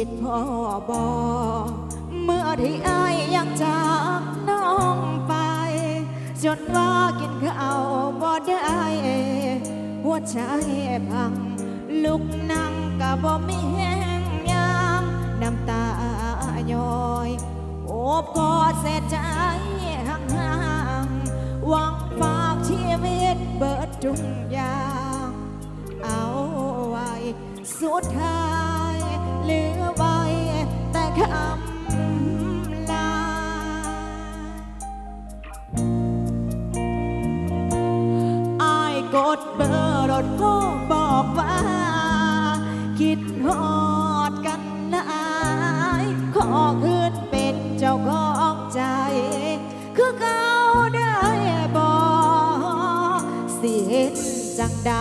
ิดพ่อบอเมื่อที่อายยังจากน้องไป จนว่ากินข้าวบ่ได้ หัวใจพัง ลุกนั่งก็บ่มีแห้งยามน้ำตาย้อยโอบกอดเสียใจห่างๆหวังฝากชีวิตเบิดทุกอย่างเอาไว้สุดท้ายเหลือ คำลา อายกดเบอร์รถโทรบอกว่า คิดฮอดกันหลายขอคืนเป็นเจ้าของใจ คือเกาได้บอกสิเห็นจังใด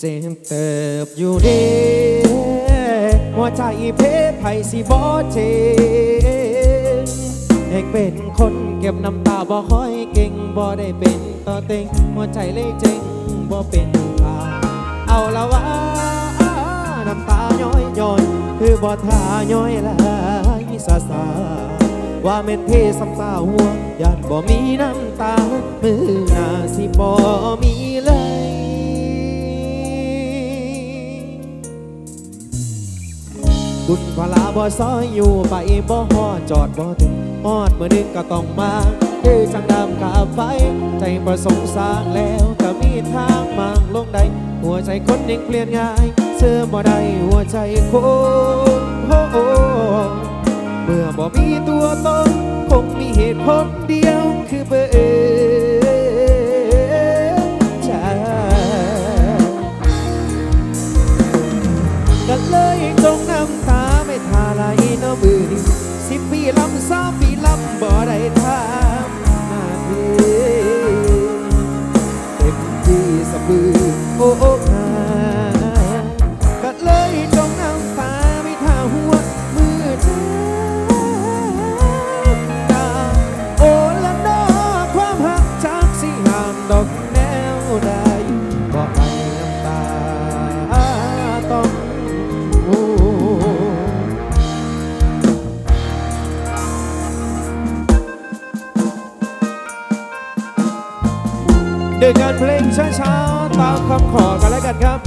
เจ็บเติบอยู่เดีหัวใจเพไผสิบ่เจ็บเอกเป็นคนเก็บน้ำตาบ่ค่อยเก่งบ่ได้เป็นต่อเต็งหัวใจเลยเจ็งบ่เป็นทางเอาละว่าน้ำตาย้อยย้อยคือบ่ทาย้อยหลายสาสาว่าเม็นเทสำตาหัวญาติบ่มีน้ำตามือหน้าสิบ่มีเลย บุญพลาบ่ซอยอยู่ไปบ่ฮอดจอดบ่ถึงฮอดเมื่อนึงก็ต้องมาคือจังดำกับไฟ ใจประสงค์สางแล้วก็มีทางมางลงใดหัวใจคนยังเปลี่ยนง่ายเสื้อบ่ได้หัวใจคนโอ้โอเมื่อบ่มีตัวตนคงมีเหตุผลเดียวคือเบอร์ บ่ได้ทำหน้าที่เต็มที่สะบือโอ้ ด้วยการเพลงช้าๆ ตามคำขอกันแล้วกันครับ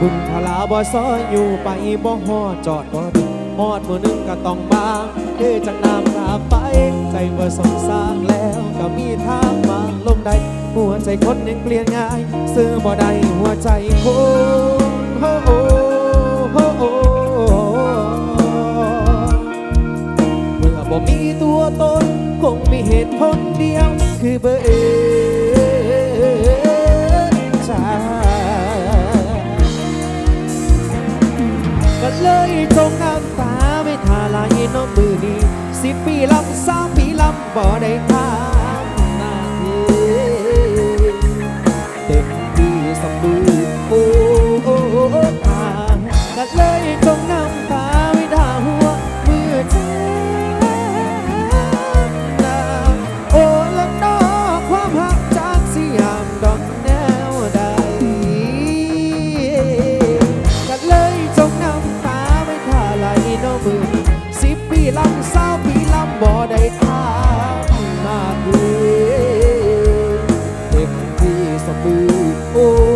บุญพลาบ่ซอยอยู่ไปบ่ฮอดจอดบ่ งฮอดมือนึงก็ต้องมาคือจังน้ำตาไป ใจบ่สงสารแล้วก็มีทางมาลงใดหัวใจคนยังเปลี่ยนง่าย ซื้อบ่ได้หัวใจคนโอ้โอ้โอ้โอ้เมื่อบ่มีตัวตน คงมีเหตุผลเดียว คือเบอร์ใจก็เลยจงน้ำ น้องมือนี้สิบปีลำสามปีลำบ่ได้ทำหน้าทีเต็มที่สมบูรณ์โอ้โอ้โอ้ทางก็เลย ม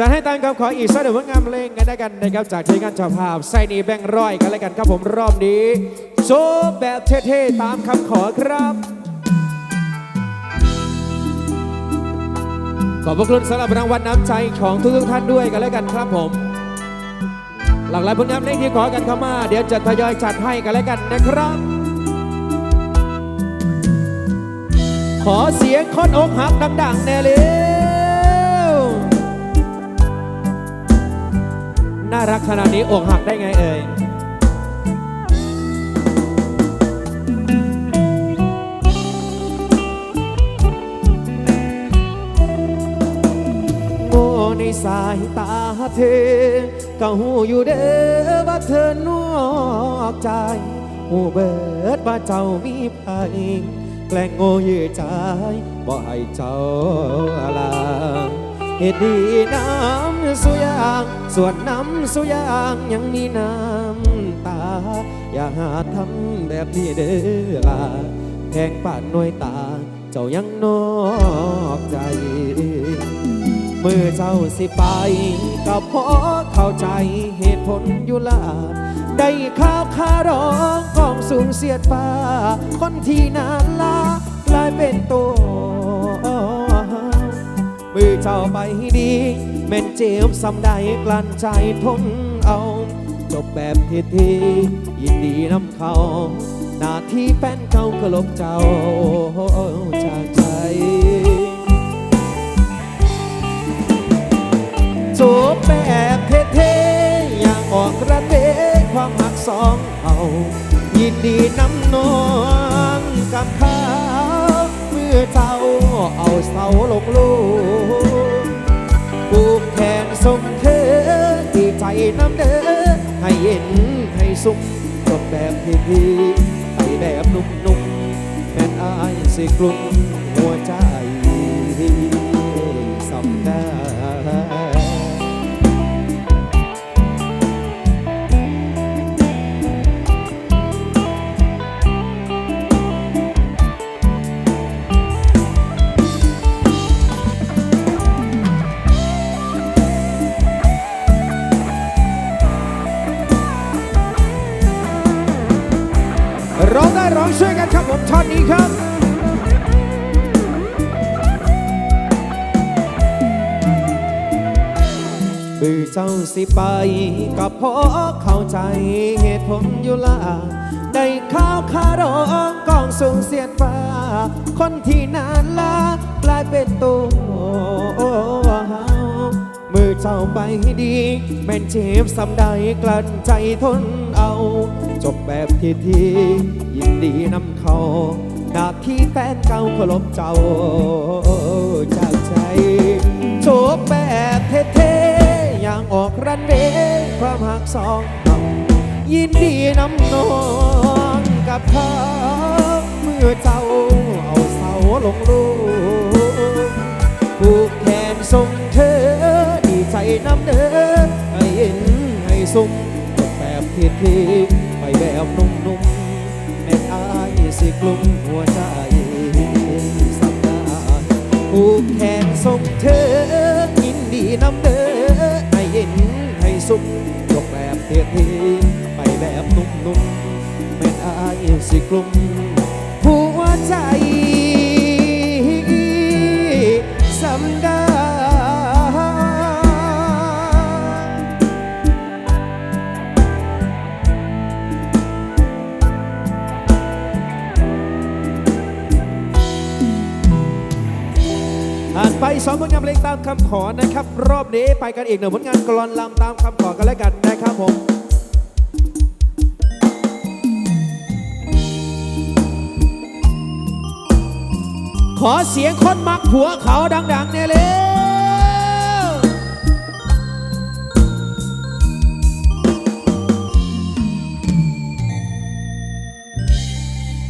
จะให้ตามคำขออีกสักหนึ่งผลงานเพลงกันได้กันนะครับจากทีมงานเจ้าภาพไซนีแบงร้อยกันแล้วกันครับผมรอบนี้โชว์แบบเท่ๆตามคำขอครับ ขอบพระคุณสำหรับรางวัลน้ำใจของทุกๆท่านด้วยกันแล้วกันครับผม หลากหลายผลงานเพลงที่ขอกันเข้ามา เดี๋ยวจะทยอยจัดให้กันแล้วกันนะครับ ขอเสียงคนอกหักดังๆแน่เร็ว น่ารักขนาดนี้อกหักได้ไงเอ่ยโง่ในสายตาเธอก็หูอยู่เด้อว่าเธอนอกใจหูเบิดว่าเจ้ามีภัยแกล้งโง่เยือใจบ่ให้เจ้าลา เหตุดีน้ำสุยางส่วนน้ำสุยางยังมีน้ำตา อย่าหาทำแบบนี้เด้อลาแพงป่านหน่วยตา เจ้ายังนอกใจเมื่อเจ้าสิไปก็เพราะเข้าใจเหตุผลอยู่ละได้ข่าวคารองกองสูงเสียดฟ้า คนที่นานลากลายเป็นตัว มือเจ้าไปดี แม่นเจ็บสำใดกลั้นใจทนเอา จบแบบทีทียินดีนำเขา หน้าที่แฟนเก่าก็ลบเจ้าจากใจจบแบบเท่ๆอย่างออกกระเตะความหักสองเอา ยินดีนำนองกับเขา เมื่อเจ้าเอาเสาลงลูกผูกแขนส่งเธอดีใจน้ำเด้อให้เย็นให้สุขจบแบบทีๆไปแบบนุ่มๆแม่นอายสิกลุ่มหัวใจ ร้องช่วยกันครับผมท่อนนี้ครับบือเจ้าสิไปก็พราะเข้าใจเหตุผลอยู่ละได้ข้าวคารองกองสูงเสียดฟ้า คนที่นานลากลายเป็นตัว เจ้าไปดี แม่นเจ็บสำใดกลั้นใจทนเอา จบแบบทีทียินดีนำเขาหน้าที่แฟนเก่าเคารพเจ้าจากใจ จบแบบเท่ๆอย่างออกรันเวความหักสองเรายินดีนำนองกับเขาเมื่อเจ้าเอาเสาลงลูก เท่ๆไปแบบนุ่มๆแม่อายสิกลุ่มหัวใจสัปดาห์ผูกแขนส่งเธอยินดีนำเด้อให้เย็นให้สุขยกแบบเท่ๆไปแบบนุ่มๆแม่อายสิกลุ่มหัวใจสำได้ผ่า องผลงานเพลงตามคำขอนะครับ รอบนี้ไปกันอีกหนึ่งผลงานกลอนลำตามคำขอกันแล้วกันนะครับผมขอเสียงคนมักผัวเขาดังๆเนี่ยเลย